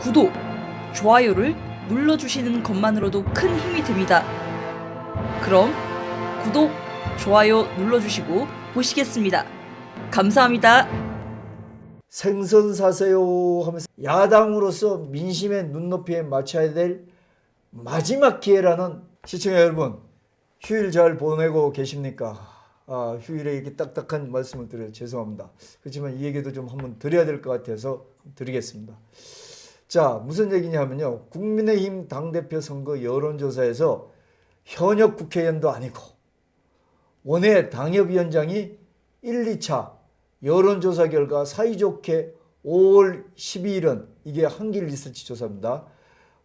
구독, 좋아요를 눌러주시는 것만으로도 큰 힘이 됩니다. 그럼 구독, 좋아요 눌러주시고 보시겠습니다. 감사합니다. 생선 사세요 하면서 야당으로서 민심의 눈높이에 맞춰야 될 마지막 기회라는 시청자 여러분 휴일 잘 보내고 계십니까? 아, 휴일에 이렇게 딱딱한 말씀을 드려 죄송합니다. 그렇지만 이 얘기도 좀 한번 드려야 될 것 같아서 드리겠습니다. 자, 무슨 얘기냐면요. 국민의힘 당대표 선거 여론조사에서 현역 국회의원도 아니고 원외 당협위원장이 1, 2차 여론조사 결과 사이좋게 5월 12일은 이게 한길 리서치 조사입니다.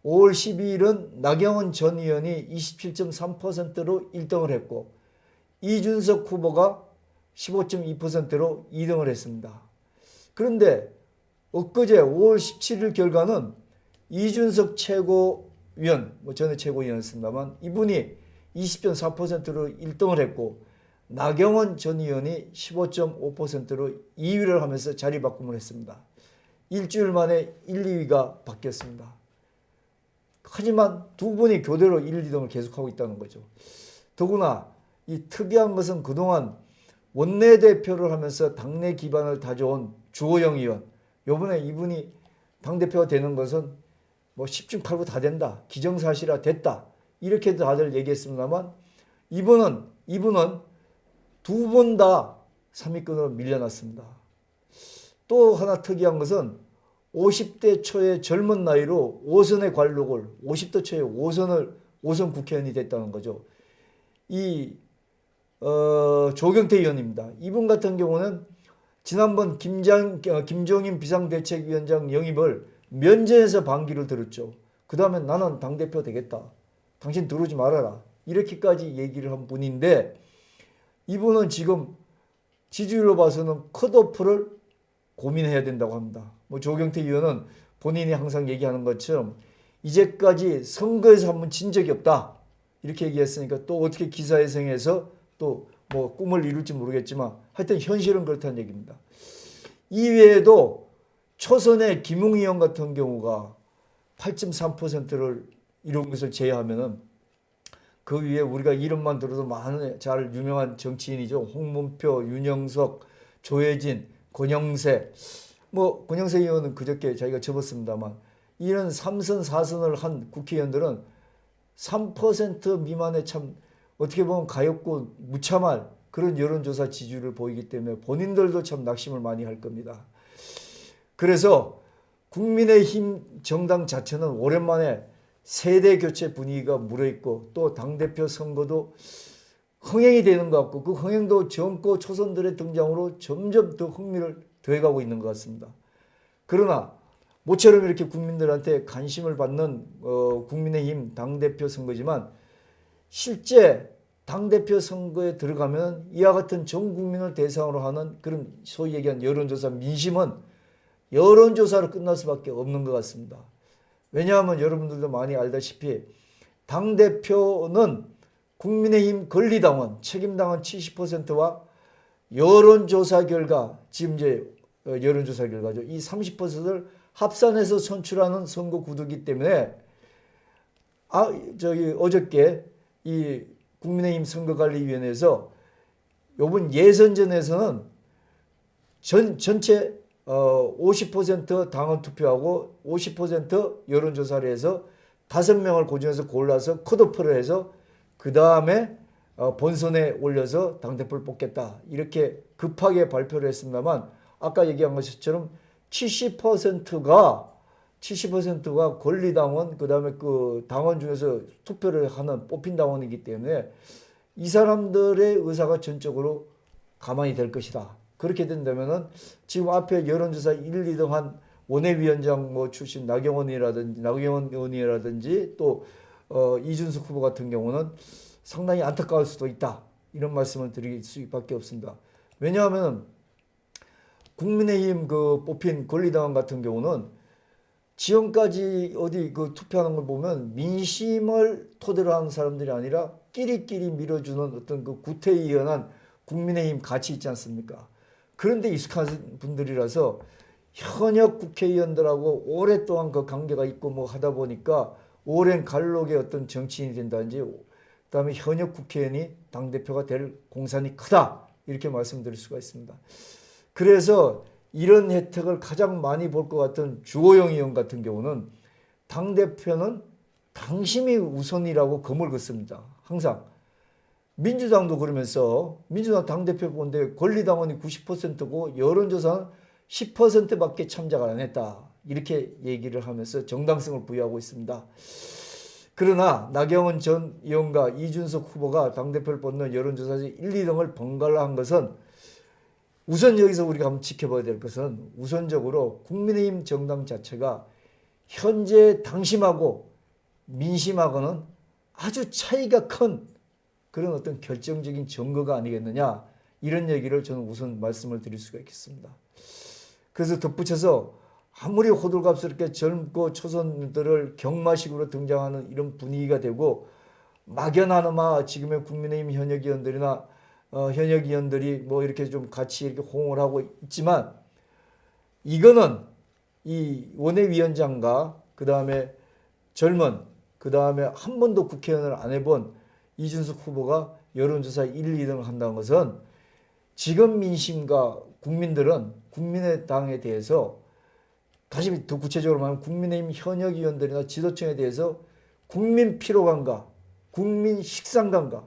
5월 12일은 나경원 전 의원이 27.3%로 1등을 했고 이준석 후보가 15.2%로 2등을 했습니다. 그런데 엊그제 5월 17일 결과는 이준석 최고위원, 뭐 전에 최고위원이었습니다만 이분이 20.4%로 1등을 했고 나경원 전 의원이 15.5%로 2위를 하면서 자리 바꿈을 했습니다. 일주일 만에 1, 2위가 바뀌었습니다. 하지만 두 분이 교대로 1, 2등을 계속하고 있다는 거죠. 더구나 이 특이한 것은 그동안 원내대표를 하면서 당내 기반을 다져온 주호영 의원 요번에 이분이 당대표가 되는 것은 뭐 10중 8구 다 된다. 기정사실화 됐다. 이렇게 다들 얘기했습니다만 이분은 이분은 두 번 다 3위권으로 밀려났습니다. 또 하나 특이한 것은 50대 초의 젊은 나이로 5선의 관록을 50대 초에 5선을 5선 국회의원이 됐다는 거죠. 이 어, 조경태 의원입니다. 이분 같은 경우는 지난번 김장, 어, 김종인 비상대책위원장 영입을 면전에서 반기를 들었죠. 그 다음에 나는 당대표 되겠다. 당신 들어오지 말아라. 이렇게까지 얘기를 한 분인데 이분은 지금 지지율로 봐서는 컷오프를 고민해야 된다고 합니다. 뭐 조경태 의원은 본인이 항상 얘기하는 것처럼 이제까지 선거에서 한 번 진 적이 없다. 이렇게 얘기했으니까 또 어떻게 기사회생해서 또 뭐 꿈을 이룰지 모르겠지만 하여튼 현실은 그렇다는 얘기입니다. 이외에도 초선의 김웅 의원 같은 경우가 8.3%를 이룬 것을 제외하면은 그 위에 우리가 이름만 들어도 많은 잘 유명한 정치인이죠. 홍문표, 윤영석, 조혜진, 권영세. 뭐 권영세 의원은 그저께 자기가 접었습니다만 이런 3선, 4선을 한 국회의원들은 3% 미만의 참 어떻게 보면 가엾고 무참할 그런 여론조사 지지율을 보이기 때문에 본인들도 참 낙심을 많이 할 겁니다. 그래서 국민의힘 정당 자체는 오랜만에 세대 교체 분위기가 물어있고 또 당대표 선거도 흥행이 되는 것 같고 그 흥행도 젊고 초선들의 등장으로 점점 더 흥미를 더해가고 있는 것 같습니다. 그러나 모처럼 이렇게 국민들한테 관심을 받는 어, 국민의힘 당대표 선거지만 실제 당대표 선거에 들어가면 이와 같은 전 국민을 대상으로 하는 그런 소위 얘기한 여론조사 민심은 여론조사로 끝날 수밖에 없는 것 같습니다. 왜냐하면 여러분들도 많이 알다시피 당대표는 국민의힘 권리당원, 책임당원 70%와 여론조사 결과, 지금 이제 어, 여론조사 결과죠. 이 30%를 합산해서 선출하는 선거 구도이기 때문에 아, 저기 어저께 이 국민의힘 선거관리위원회에서 요번 예선전에서는 전, 전체 어, 50% 당원 투표하고 50% 여론조사를 해서 다섯 명을 고중해서 골라서 컷오프를 해서 그 다음에 어, 본선에 올려서 당대표를 뽑겠다. 이렇게 급하게 발표를 했습니다만 아까 얘기한 것처럼 70%가 70%가 권리당원 그 다음에 그 당원 중에서 투표를 하는 뽑힌 당원이기 때문에 이 사람들의 의사가 전적으로 가만히 될 것이다. 그렇게 된다면은 지금 앞에 여론조사 1, 2등 한 원내위원장 뭐 출신 나경원이라든지 나경원 의원이라든지 또 어, 이준석 후보 같은 경우는 상당히 안타까울 수도 있다. 이런 말씀을 드릴 수밖에 없습니다. 왜냐하면 국민의힘 그 뽑힌 권리당원 같은 경우는 지금까지 어디 그 투표하는 걸 보면 민심을 토대로 하는 사람들이 아니라 끼리끼리 밀어주는 어떤 그 구태의연한 국민의힘 가치 있지 않습니까? 그런데 익숙한 분들이라서 현역 국회의원들하고 오랫동안 그 관계가 있고 뭐 하다 보니까 오랜 갈록의 어떤 정치인이 된다든지 그다음에 현역 국회의원이 당 대표가 될 공산이 크다 이렇게 말씀드릴 수가 있습니다. 그래서 이런 혜택을 가장 많이 볼 것 같은 주호영 의원 같은 경우는 당 대표는 당심이 우선이라고 검을 긋습니다. 항상 민주당도 그러면서 민주당 당 대표 본데 권리당원이 90%고 여론조사는 10%밖에 참작을 안 했다. 이렇게 얘기를 하면서 정당성을 부여하고 있습니다. 그러나 나경원 전 의원과 이준석 후보가 당대표를 뽑는 여론조사에서 1, 2등을 번갈아 한 것은 우선 여기서 우리가 한번 지켜봐야 될 것은 우선적으로 국민의힘 정당 자체가 현재 당심하고 민심하고는 아주 차이가 큰 그런 어떤 결정적인 증거가 아니겠느냐 이런 얘기를 저는 우선 말씀을 드릴 수가 있겠습니다. 그래서 덧붙여서 아무리 호들갑스럽게 젊고 초선들을 경마식으로 등장하는 이런 분위기가 되고 막연하나마 지금의 국민의힘 현역 의원들이나 어, 현역 의원들이 뭐 이렇게 좀 같이 이렇게 호응을 하고 있지만 이거는 이 원내위원장과 그 다음에 젊은 그 다음에 한 번도 국회의원을 안 해본 이준석 후보가 여론조사 1, 2등을 한다는 것은 지금 민심과 국민들은 국민의당에 대해서 다시 더 구체적으로 말하면 국민의힘 현역 의원들이나 지도층에 대해서 국민 피로감과 국민 식상감과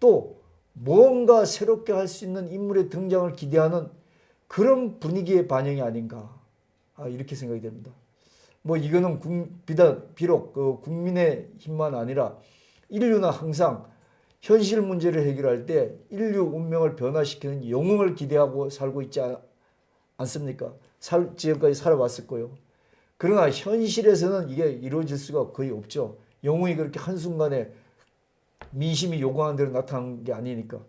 또 뭔가 새롭게 할 수 있는 인물의 등장을 기대하는 그런 분위기의 반영이 아닌가 아, 이렇게 생각이 됩니다. 뭐 이거는 국, 비단 비록 그 국민의 힘만 아니라 인류는 항상 현실 문제를 해결할 때 인류 운명을 변화시키는 영웅을 기대하고 살고 있지 않, 않습니까? 살, 지금까지 살아왔을 거요. 그러나 현실에서는 이게 이루어질 수가 거의 없죠. 영웅이 그렇게 한순간에 민심이 요구하는 대로 나타난 게 아니니까.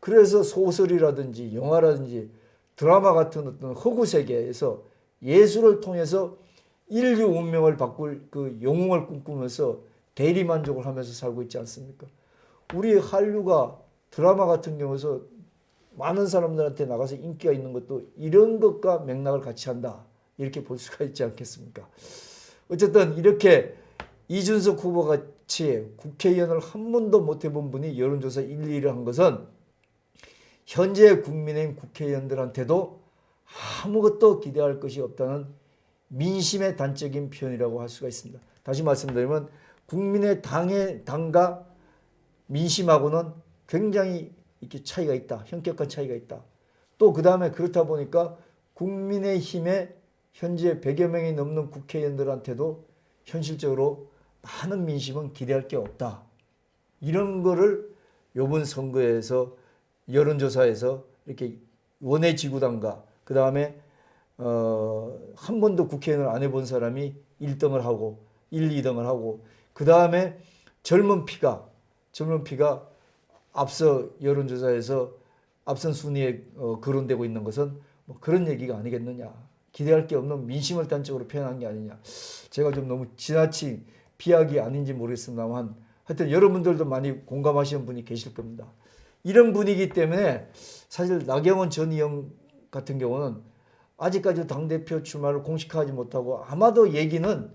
그래서 소설이라든지 영화라든지 드라마 같은 어떤 허구 세계에서 예술을 통해서 인류 운명을 바꿀 그 영웅을 꿈꾸면서 대리 만족을 하면서 살고 있지 않습니까? 우리 한류가 드라마 같은 경우에서 많은 사람들한테 나가서 인기가 있는 것도 이런 것과 맥락을 같이 한다. 이렇게 볼 수가 있지 않겠습니까? 어쨌든 이렇게 이준석 후보 같이 국회의원을 한 번도 못 해본 분이 여론조사 1, 2를 한 것은 현재 국민의힘 국회의원들한테도 아무것도 기대할 것이 없다는 민심의 단적인 표현이라고 할 수가 있습니다. 다시 말씀드리면 국민의 당의 당과 민심하고는 굉장히 이렇게 차이가 있다. 현격한 차이가 있다. 또 그 다음에 그렇다 보니까 국민의 힘의 현재 100여 명이 넘는 국회의원들한테도 현실적으로 많은 민심은 기대할 게 없다. 이런 거를 요번 선거에서 여론조사에서 이렇게 원외 지구당과 그 다음에 어, 한 번도 국회의원을 안 해본 사람이 1등을 하고 1, 2등을 하고 그 다음에 젊은 피가 젊은 피가 앞서 여론조사에서 앞선 순위에 어, 거론되고 있는 것은 뭐 그런 얘기가 아니겠느냐. 기대할 게 없는 민심을 단적으로 표현한 게 아니냐. 제가 좀 너무 지나친 비약이 아닌지 모르겠습니다만 하여튼 여러분들도 많이 공감하시는 분이 계실 겁니다. 이런 분위기 때문에 사실 나경원 전 의원 같은 경우는 아직까지 당대표 출마를 공식화하지 못하고 아마도 얘기는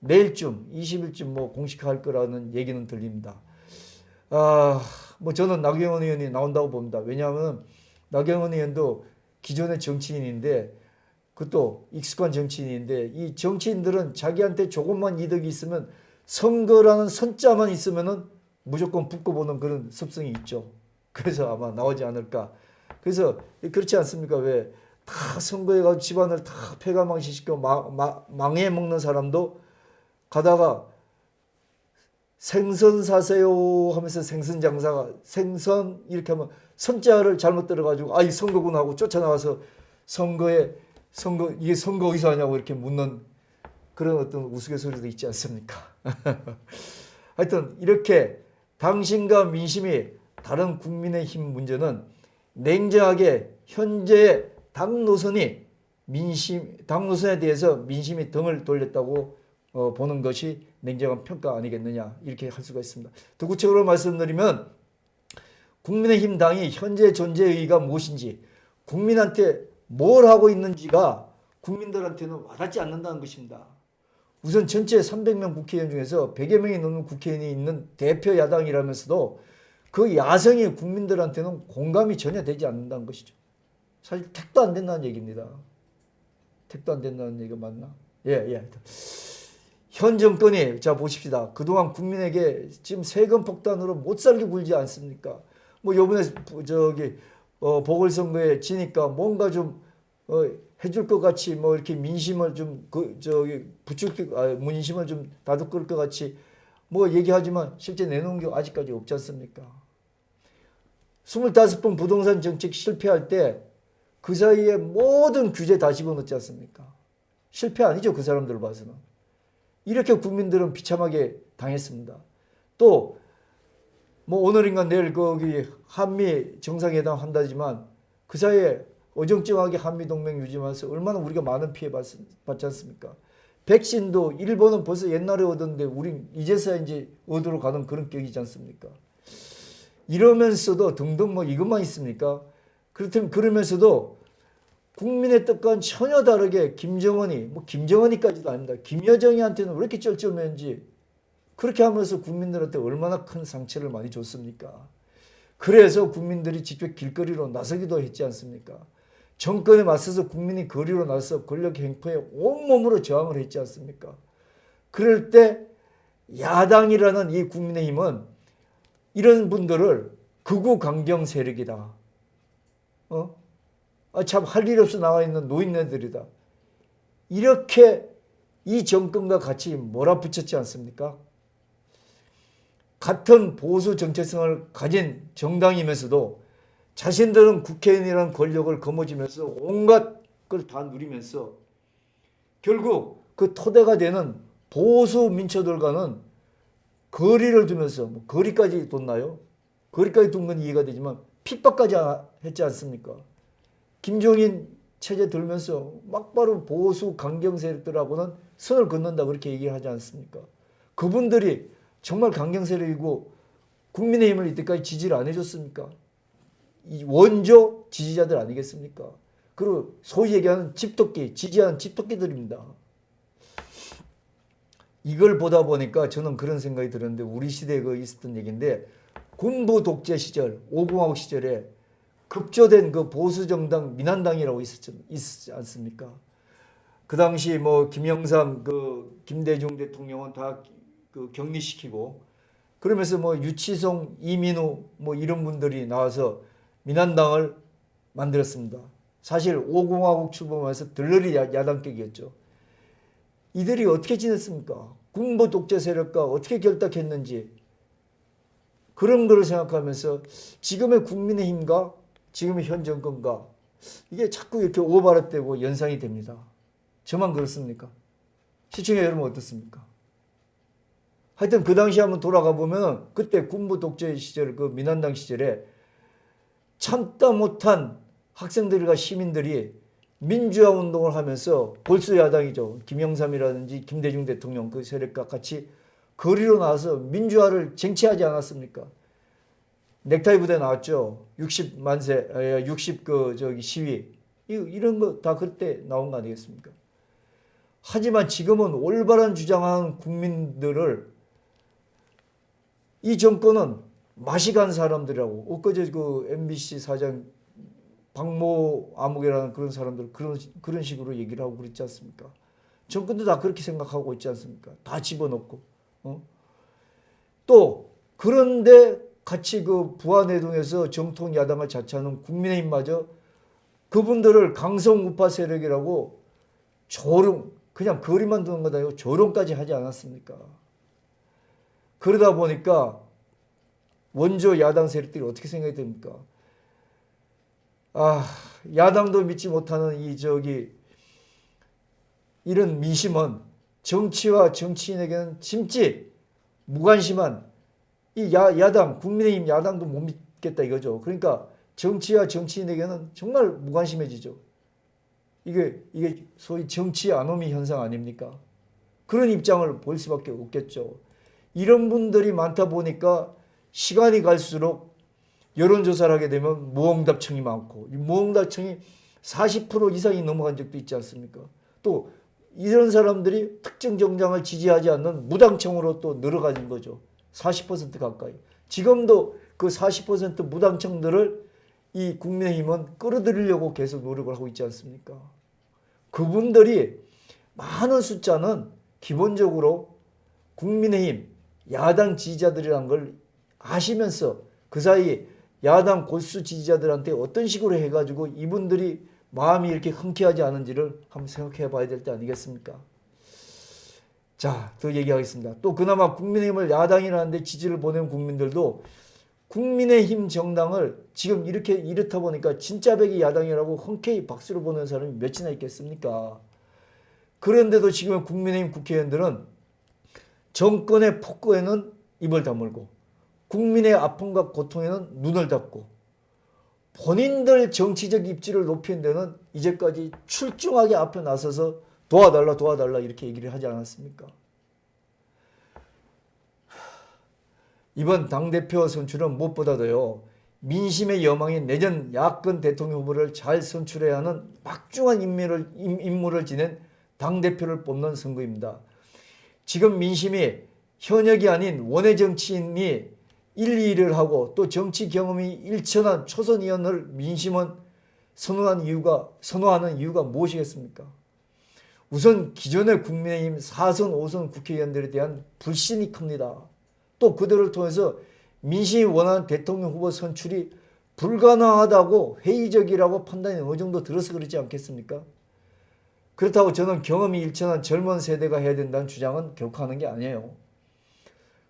내일쯤 20일쯤 뭐 공식화할 거라는 얘기는 들립니다. 아, 뭐 저는 나경원 의원이 나온다고 봅니다. 왜냐하면 나경원 의원도 기존의 정치인인데 그것도 익숙한 정치인인데 이 정치인들은 자기한테 조금만 이득이 있으면 선거라는 선자만 있으면은 무조건 붙고 보는 그런 습성이 있죠. 그래서 아마 나오지 않을까. 그래서 그렇지 않습니까? 왜 다 선거에 가서 집안을 다 폐가망신시켜 망해 먹는 사람도 가다가 생선 사세요 하면서 생선 장사가 생선 이렇게 하면 선자를 잘못 들어가지고 아이 선거구나 하고 쫓아나와서 선거에 선거 이게 선거 하냐고 이렇게 묻는 그런 어떤 우스갯소리도 있지 않습니까? 하여튼 이렇게 당신과 민심이 다른 국민의 힘 문제는 냉정하게 현재 당 노선이 민심 당 노선에 대해서 민심이 등을 돌렸다고 어, 보는 것이 냉정한 평가 아니겠느냐 이렇게 할 수가 있습니다. 더 구체적으로 말씀드리면 국민의힘 당이 현재 존재 의의가 무엇인지 국민한테 뭘 하고 있는지가 국민들한테는 와닿지 않는다는 것입니다. 우선 전체 300명 국회의원 중에서 100여 명이 넘는 국회의원이 있는 대표 야당이라면서도 그 야성이 국민들한테는 공감이 전혀 되지 않는다는 것이죠. 사실 택도 안 된다는 얘기입니다. 택도 안 된다는 얘기가 맞나? 예, 예. 현 정권이 자 보십시다. 그동안 국민에게 지금 세금 폭탄으로 못 살게 굴지 않습니까? 뭐 요번에 저기 어, 보궐선거에 지니까 뭔가 좀 어, 해줄 것 같이 뭐 이렇게 민심을 좀 그 저기 부추기 아, 민심을 좀 다독을 것 같이 뭐 얘기하지만 실제 내놓은 게 아직까지 없지 않습니까? 25번 부동산 정책 실패할 때 그 사이에 모든 규제 다 집어넣지 않습니까? 실패 아니죠 그 사람들 봐서는 이렇게 국민들은 비참하게 당했습니다. 또 뭐 오늘인가 내일 거기 한미 정상회담 한다지만 그 사이에 어정쩡하게 한미 동맹 유지하면서 얼마나 우리가 많은 피해 받, 받지 않습니까? 백신도 일본은 벌써 옛날에 얻었는데 우린 이제서야 이제 얻으러 가는 그런 격이지 않습니까? 이러면서도 등등 뭐 이것만 있습니까? 그렇다면 그러면서도 국민의 뜻과는 전혀 다르게 김정은이 뭐 김정은이까지도 아닙니다. 김여정이한테는 왜 이렇게 쩔쩔매는지 그렇게 하면서 국민들한테 얼마나 큰 상처를 많이 줬습니까? 그래서 국민들이 직접 길거리로 나서기도 했지 않습니까? 정권에 맞서서 국민이 거리로 나서 권력 행포에 온몸으로 저항을 했지 않습니까? 그럴 때 야당이라는 이 국민의힘은 이런 분들을 극우 강경 세력이다. 어? 아, 참 할 일 없어 나와 있는 노인네들이다. 이렇게 이 정권과 같이 몰아붙였지 않습니까? 같은 보수 정체성을 가진 정당이면서도 자신들은 국회의원이라는 권력을 거머쥐면서 온갖 걸 다 누리면서 결국 그 토대가 되는 보수 민초들과는 거리를 두면서 뭐 거리까지 뒀나요? 거리까지 둔 건 이해가 되지만 핍박까지 했지 않습니까? 김종인 체제 들면서 막바로 보수 강경 세력들하고는 선을 긋는다 그렇게 얘기를 하지 않습니까? 그분들이 정말 강경 세력이고 국민의힘을 이때까지 지지를 안 해줬습니까? 이 원조 지지자들 아니겠습니까? 그리고 소위 얘기하는 집토끼, 지지하는 집토끼들입니다. 이걸 보다 보니까 저는 그런 생각이 들었는데 우리 시대에 그 있었던 얘기인데 군부 독재 시절, 오공화국 시절에 급조된 그 보수 정당 민한당이라고 있었지, 있었지 않습니까? 그 당시 뭐 김영삼, 그 김대중 대통령은 다 그 격리시키고 그러면서 뭐 유치송, 이민우 뭐 이런 분들이 나와서 민한당을 만들었습니다. 사실 오공화국 출범해서 들러리 야- 야당격이었죠. 이들이 어떻게 지냈습니까? 군부 독재 세력과 어떻게 결탁했는지 그런 거를 생각하면서 지금의 국민의힘과 지금의 현 정권과 이게 자꾸 이렇게 오버랩되고 연상이 됩니다. 저만 그렇습니까? 시청자 여러분 어떻습니까? 하여튼 그 당시 한번 돌아가 보면 그때 군부 독재 시절 그 민한당 시절에 참다 못한 학생들과 시민들이 민주화 운동을 하면서 볼수 야당이죠. 김영삼이라든지 김대중 대통령 그 세력과 같이 거리로 나와서 민주화를 쟁취하지 않았습니까? 넥타이 부대 나왔죠. 60만세, 60 그 저기 시위 이- 이런 거 다 그때 나온 거 아니겠습니까? 하지만 지금은 올바른 주장하는 국민들을 이 정권은 맛이 간 사람들이라고 엊그제 그 MBC 사장 박모 아무개라는 그런 사람들 그런 그런 식으로 얘기를 하고 그랬지 않습니까? 정권도 다 그렇게 생각하고 있지 않습니까? 다 집어넣고 어? 또 그런데 같이 그 부안해동에서 정통 야당을 자처하는 국민의힘마저 그분들을 강성 우파 세력이라고 조롱 그냥 거리만 두는 거다 아니고 조롱까지 하지 않았습니까? 그러다 보니까 원조 야당 세력들이 어떻게 생각이 됩니까? 아, 야당도 믿지 못하는 이 저기 이런 민심은 정치와 정치인에게는 심지 무관심한 이 야, 야당, 국민의힘 야당도 못 믿겠다 이거죠. 그러니까 정치와 정치인에게는 정말 무관심해지죠. 이게 이게 소위 정치 아노미 현상 아닙니까? 그런 입장을 볼 수밖에 없겠죠. 이런 분들이 많다 보니까 시간이 갈수록 여론조사를 하게 되면 무응답층이 많고 이 무응답층이 40% 이상이 넘어간 적도 있지 않습니까? 또 이런 사람들이 특정 정당을 지지하지 않는 무당청으로 또 늘어가는 거죠. 40% 가까이. 지금도 그 40% 무당청들을 이 국민의힘은 끌어들이려고 계속 노력을 하고 있지 않습니까? 그분들이 많은 숫자는 기본적으로 국민의힘 야당 지지자들이란 걸 아시면서 그 사이 야당 골수 지지자들한테 어떤 식으로 해가지고 이분들이 마음이 이렇게 흔쾌하지 않은지를 한번 생각해 봐야 될 때 아니겠습니까? 자, 더 얘기하겠습니다. 또 그나마 국민의힘을 야당이라는데 지지를 보낸 국민들도 국민의힘 정당을 지금 이렇게 이렇다 보니까 진짜 백이 야당이라고 흔쾌히 박수를 보는 사람이 몇이나 있겠습니까? 그런데도 지금 국민의힘 국회의원들은 정권의 폭거에는 입을 다물고 국민의 아픔과 고통에는 눈을 닫고 본인들 정치적 입지를 높이는 데는 이제까지 출중하게 앞에 나서서 도와달라 도와달라 이렇게 얘기를 하지 않았습니까? 이번 당대표 선출은 무엇보다도요 민심의 여망인 내년 야권 대통령 후보를 잘 선출해야 하는 막중한 임무를, 임- 임무를 지낸 당대표를 뽑는 선거입니다. 지금 민심이 현역이 아닌 원외 정치인이 1, 2를 하고 또 정치 경험이 일천한 초선 의원을 민심은 선호한 이유가 선호하는 이유가 무엇이겠습니까? 우선 기존의 국민의힘 4선, 5선 국회의원들에 대한 불신이 큽니다. 또 그들을 통해서 민심이 원하는 대통령 후보 선출이 불가능하다고 회의적이라고 판단이 어느 정도 들어서 그렇지 않겠습니까? 그렇다고 저는 경험이 일천한 젊은 세대가 해야 된다는 주장은 결코 하는 게 아니에요.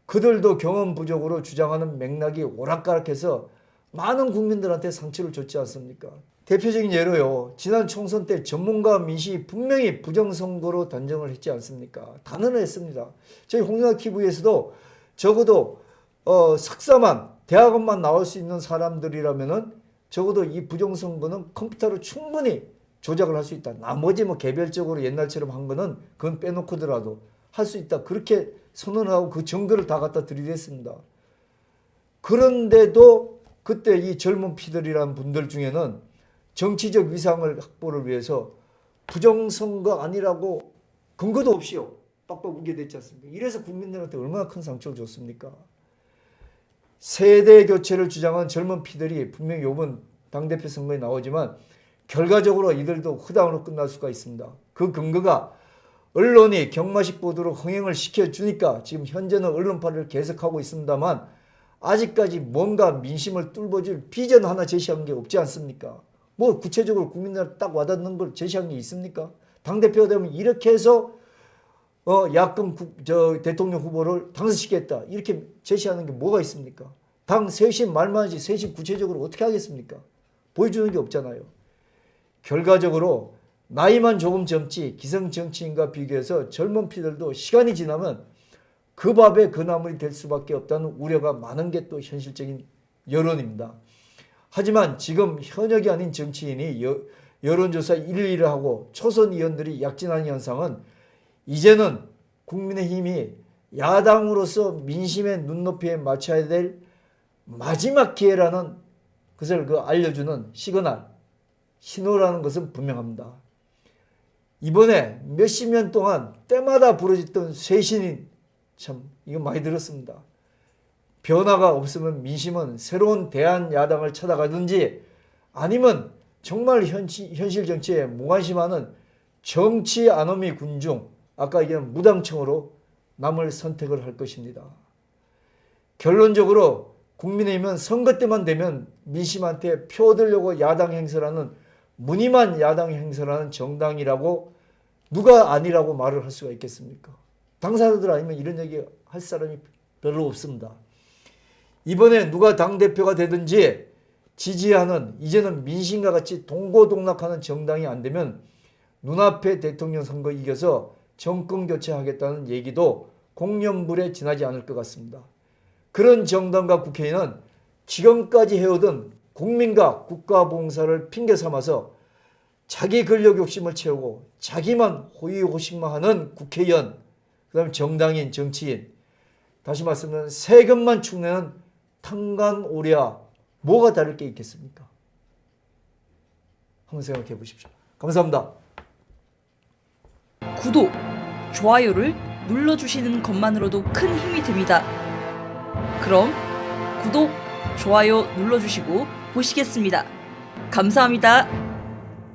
그들도 경험 부족으로 주장하는 맥락이 오락가락해서 많은 국민들한테 상처를 줬지 않습니까? 대표적인 예로요. 지난 총선 때 전문가 민심이 분명히 부정선거로 단정을 했지 않습니까? 단언을 했습니다. 저희 홍영학 TV에서도 적어도 어, 석사만 대학원만 나올 수 있는 사람들이라면은 적어도 이 부정선거는 컴퓨터로 충분히 조작을 할 수 있다. 나머지 뭐 개별적으로 옛날처럼 한 거는 그건 빼놓고더라도 할 수 있다. 그렇게 선언을 하고 그 증거를 다 갖다 들이댔습니다. 그런데도 그때 이 젊은 피들이란 분들 중에는 정치적 위상을 확보를 위해서 부정선거 아니라고 근거도 없이요. 빡빡 우겨댔지 않습니까? 이래서 국민들한테 얼마나 큰 상처를 줬습니까? 세대 교체를 주장한 젊은 피들이 분명히 이번 당대표 선거에 나오지만 결과적으로 이들도 후당으로 끝날 수가 있습니다. 그 근거가 언론이 경마식 보도로 흥행을 시켜주니까 지금 현재는 언론파를 계속하고 있습니다만 아직까지 뭔가 민심을 뚫어줄 비전 하나 제시한 게 없지 않습니까? 뭐 구체적으로 국민들 딱 와닿는 걸 제시한 게 있습니까? 당대표가 되면 이렇게 해서 어, 야권 국, 저 대통령 후보를 당선시키겠다. 이렇게 제시하는 게 뭐가 있습니까? 당 쇄신 말만 하지 쇄신 구체적으로 어떻게 하겠습니까? 보여주는 게 없잖아요. 결과적으로 나이만 조금 젊지 기성 정치인과 비교해서 젊은 피들도 시간이 지나면 그 밥에 그 나물이 될 수밖에 없다는 우려가 많은 게 또 현실적인 여론입니다. 하지만 지금 현역이 아닌 정치인이 여, 여론조사 1위를 하고 초선 의원들이 약진하는 현상은 이제는 국민의힘이 야당으로서 민심의 눈높이에 맞춰야 될 마지막 기회라는 것을 그 알려주는 시그널, 신호라는 것은 분명합니다. 이번에 몇십 년 동안 때마다 부러졌던 쇄신이 참 이거 많이 들었습니다. 변화가 없으면 민심은 새로운 대한 야당을 찾아가든지 아니면 정말 현시, 현실 정치에 무관심하는 정치 아노미 군중 아까 얘기한 무당청으로 남을 선택을 할 것입니다. 결론적으로 국민의힘은 선거 때만 되면 민심한테 표 얻으려고 야당 행세라는 무늬만 야당 행세라는 정당이라고 누가 아니라고 말을 할 수가 있겠습니까? 당사자들 아니면 이런 얘기 할 사람이 별로 없습니다. 이번에 누가 당대표가 되든지 지지하는 이제는 민심과 같이 동고동락하는 정당이 안 되면 눈앞에 대통령 선거 이겨서 정권 교체하겠다는 얘기도 공연불에 지나지 않을 것 같습니다. 그런 정당과 국회의원은 지금까지 해오던 국민과 국가봉사를 핑계 삼아서 자기 권력 욕심을 채우고 자기만 호의호심만하는 국회의원, 그 다음에 정당인, 정치인, 다시 말씀드리면 세금만 축내는 탄간오리야 뭐가 다를 게 있겠습니까? 한번 생각해 보십시오. 감사합니다. 구독, 좋아요를 눌러주시는 것만으로도 큰 힘이 됩니다. 그럼 구독, 좋아요 눌러주시고 보시겠습니다. 감사합니다.